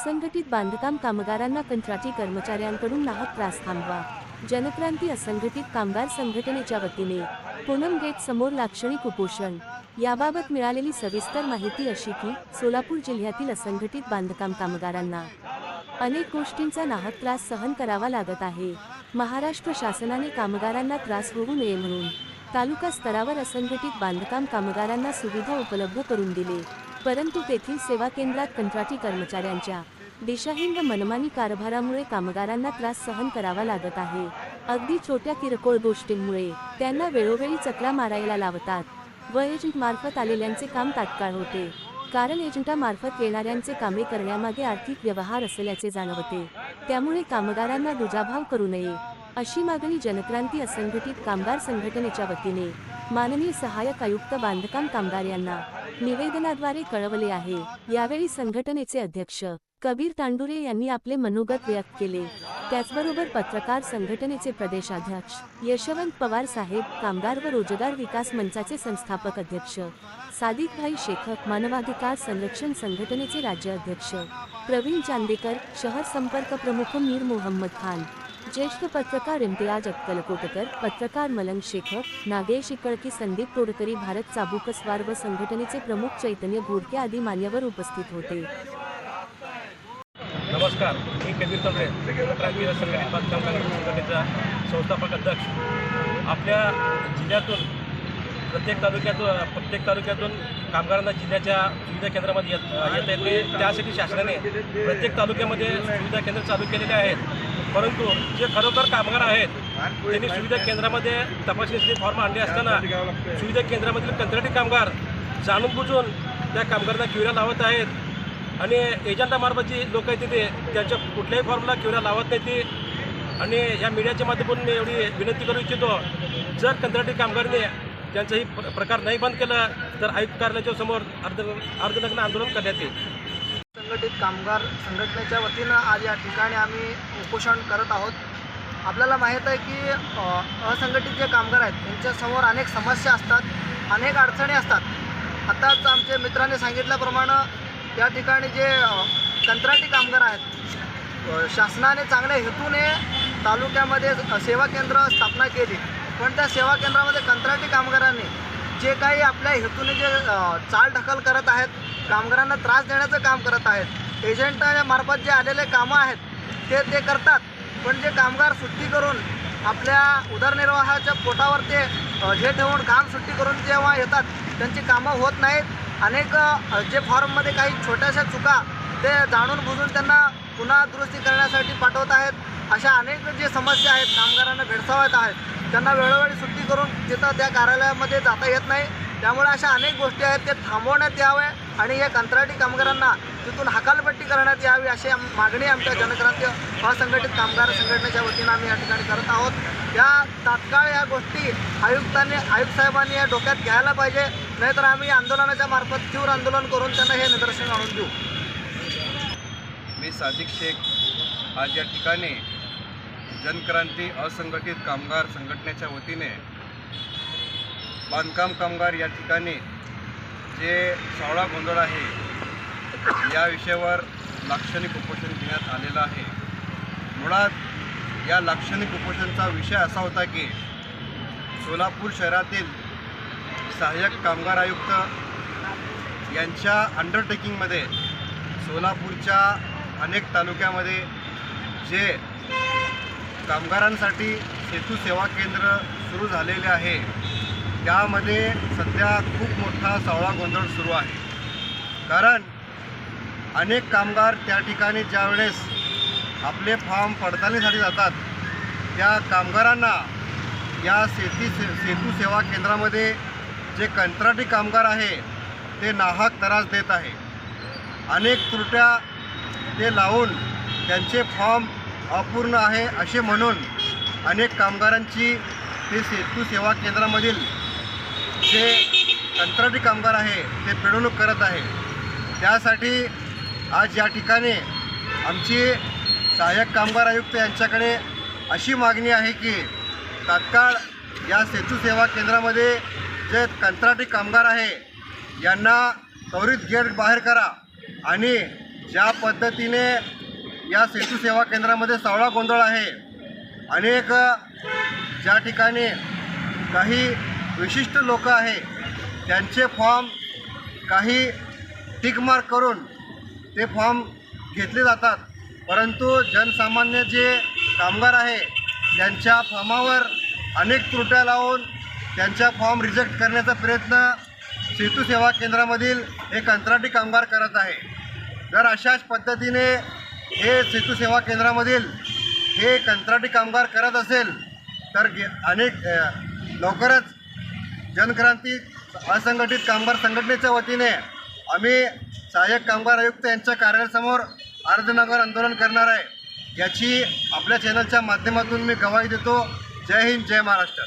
असंघटित बांधकाम कामगारांना कंत्राटी कर्मचाऱ्यांकडून नाहक त्रास थांबवा. जनक्रांती असंघटित कामगार संघटनेच्या वतीने पूनम गेट समोर लाक्षणिक उपोषण. याबाबत मिळालेली सविस्तर माहिती अशी की सोलापूर जिल्ह्यातील असंघटित बांधकाम कामगारांना अनेक गोष्टींचा नाहक त्रास सहन करावा लागत आहे. महाराष्ट्र शासनाने कामगारांना त्रास होऊ नये म्हणून तालुका स्तरावर असंघटित बांधकाम कामगारांना सुविधा उपलब्ध करून दिले. परंतु तेथील सेवा केंद्रात कंत्राटी कर्मचाऱ्यांच्या दिशाहीन व मनमानी कारभारामुळे कामगारांना त्रास सहन करावा लागत आहे. अगदी छोट्या किरकोळ गोष्टींमुळे त्यांना वेळोवेळी चकला मारायला लावतात. व एजंट मार्फत आलेल्यांचे काम तात्काळ होते. कारण एजंटामार्फत येणाऱ्यांचे कामे करण्यामागे आर्थिक व्यवहार असल्याचे जाणवते. त्यामुळे कामगारांना दुजाभाव करू नये अशी मागणी जनक्रांती असंघटित कामगार संघटनेच्या वतीने माननीय सहाय्यक आयुक्त बांधकाम कामगार यांना निवेदनाद्वारे कळवले आहे. यावेळी संघटनेचे अध्यक्ष कबीर तांडुरे यांनी आपले मनोगत व्यक्त केले. त्याचबरोबर पत्रकार संघटनेचे प्रदेशाध्यक्ष यशवंत पवार साहेब कामगार व रोजगार विकास मंचाचे संस्थापक अध्यक्ष सादिकभाई शेखक मानवाधिकार संरक्षण संघटनेचे राज्य अध्यक्ष प्रवीण चांदेकर शहर संपर्क प्रमुख मीर मोहम्मद खान ज्येष्ठ पत्रकार इम्तियाज अक्कलकोटकर पत्रकार मलंग शेखर नागेश इकळकी संदीप तोडकरी भारत चाबुकस्वार व संघटनेचे प्रमुख चैतन्य घोडके आदी मान्यवर उपस्थित होते. नमस्कार मी कबीर तंबरे पत्रकार संघटित बांधकाम कामगार संघटनेचा संस्थापक अध्यक्ष. आपल्या जिल्ह्यातून प्रत्येक तालुक्यातून प्रत्येक तालुक्यातून कामगारांना जिल्ह्याच्या सुविधा केंद्रामध्ये येत येत येते. त्यासाठी शासनाने प्रत्येक तालुक्यामध्ये सुविधा केंद्र चालू केलेले आहेत. परंतु जे खरोखर कामगार आहेत त्यांनी सुविधा केंद्रामध्ये तपासणीसाठी फॉर्म आणले असताना सुविधा केंद्रामधील कंत्राटी कामगार जाणून बुजून त्या कामगारांना क्युऱ्या लावत आहेत. आणि एजंटामार्फत जी लोक आहेत तिथे त्यांच्या कुठल्याही फॉर्मला क्युऱ्या लावत नाही ती. आणि या मीडियाच्या माध्यमातून मी एवढी विनंती करू इच्छितो जर कंत्राटी कामगारांनी त्यांचाही प्र- प्रकार नाही बंद केला तर आयुक्त कार्यालयाच्या समोर अर्ध अर्धनग्न आंदोलन करण्यात येईल. संघटित कामगार संघटनेच्या वतीनं आज या ठिकाणी आम्ही उपोषण करत आहोत. आपल्याला माहीत आहे की असंघटित जे कामगार आहेत त्यांच्यासमोर अनेक समस्या असतात अनेक अडचणी असतात. आताच आमच्या मित्राने सांगितल्याप्रमाणे या ठिकाणी जे कंत्राटी कामगार आहेत शासनाने चांगल्या हेतूने तालुक्यामध्ये सेवा केंद्र स्थापना केली. पण त्या सेवा केंद्रामध्ये कंत्राटी कामगारांनी जे काही आपल्या हेतूने जे चाल ढकल करत आहेत कामगारांना त्रास देण्याचं काम करत आहेत एजंटामार्फत मार्फत जे आलेले कामं आहेत ते ते करतात. पण जे कामगार सुट्टी करून आपल्या उदरनिर्वाहाच्या पोटावर ते हे ठेवून काम सुट्टी करून जेव्हा येतात त्यांची कामं होत नाहीत. अनेक जे फॉर्ममध्ये काही छोट्याशा चुका ते जाणून बुजून त्यांना पुन्हा दुरुस्ती करण्यासाठी पाठवत आहेत. अशा अनेक जे समस्या आहेत कामगारांना भेडसावत आहेत त्यांना वेळोवेळी सुट्टी करून तिथं त्या कार्यालयामध्ये जाता येत नाही. त्यामुळे अशा अनेक गोष्टी आहेत ते थांबवण्यात याव्या आणि या कंत्राटी कामगारांना तिथून हकालपट्टी करण्यात यावी अशी मागणी आमच्या जनक्रांती असंघटित कामगार संघटनेच्या वतीनं आम्ही या ठिकाणी करत आहोत. या तात्काळ या गोष्टी आयुक्तांनी आयुक्त साहेबांनी या डोक्यात घ्यायला पाहिजे नाहीतर आम्ही आंदोलनाच्या मार्फत तीव्र आंदोलन करून त्यांना हे निदर्शन आणून देऊ. मी सादिक शेख. आज या ठिकाणी जनक्रांती असंघटित कामगार संघटनेच्या वतीने बांधकाम कामगार या ठिकाणी जे सावळा गोंधळ आहे या विषयावर लाक्षणिक उपोषण घेण्यात आलेलं आहे. मुळात या लाक्षणिक उपोषणचा विषय असा होता की सोलापूर शहरातील सहाय्यक कामगार आयुक्त यांच्या अंडरटेकिंगमध्ये सोलापूरच्या अनेक तालुक्यामध्ये जे कामगारांसाठी सेतू सेवा केंद्र सुरू झालेले आहे. त्यामध्ये सध्या खूप मोठा सावळा गोंधळ सुरू आहे. कारण अनेक कामगार त्या ठिकाणी ज्यावेळेस आपले फॉर्म पडताळणीसाठी जातात त्या कामगारांना या शेती से सेतू सेवा केंद्रामध्ये जे कंत्राटी कामगार आहे ते नाहक त्रास देत आहे. अनेक त्रुट्या ते लावून त्यांचे फॉर्म अपूर्ण आहे असे म्हणून अनेक कामगारांची ते सेतू सेवा केंद्रामधील जे कंत्राटी कामगार आहे ते पिळवणूक करत आहे. त्यासाठी आज या ठिकाणी आमची सहाय्यक कामगार आयुक्त यांच्याकडे अशी मागणी आहे की तात्काळ या सेतू सेवा केंद्रामध्ये जे कंत्राटी कामगार आहे यांना त्वरित गेट बाहेर करा आणि ज्या पद्धतीने या सेतू सेवा केंद्रामध्ये सावळा गोंधळ आहे. अनेक ज्या ठिकाणी काही विशिष्ट लोक आहे त्यांचे फॉर्म काही टिकमार्क करून ते फॉर्म घेतले जातात. परंतु जनसामान्य जे कामगार आहे त्यांच्या फॉर्मावर अनेक त्रुट्या लावून त्यांच्या फॉर्म रिजेक्ट करण्याचा प्रयत्न सेतू सेवा केंद्रामधील हे कंत्राटी कामगार करत आहे. जर अशाच पद्धतीने हे सेतू सेवा केंद्रामधील हे कंत्राटी कामगार करत असेल तर अनेक लवकरच जनक्रांती असंघटित कामगार संघटनेच्या वतीने आम्ही सहाय्यक कामगार आयुक्त यांच्या कार्यालयासमोर अर्धनगर आंदोलन करणार आहे. याची आपल्या चॅनलच्या माध्यमातून मी गवाही देतो. जय हिंद जय महाराष्ट्र.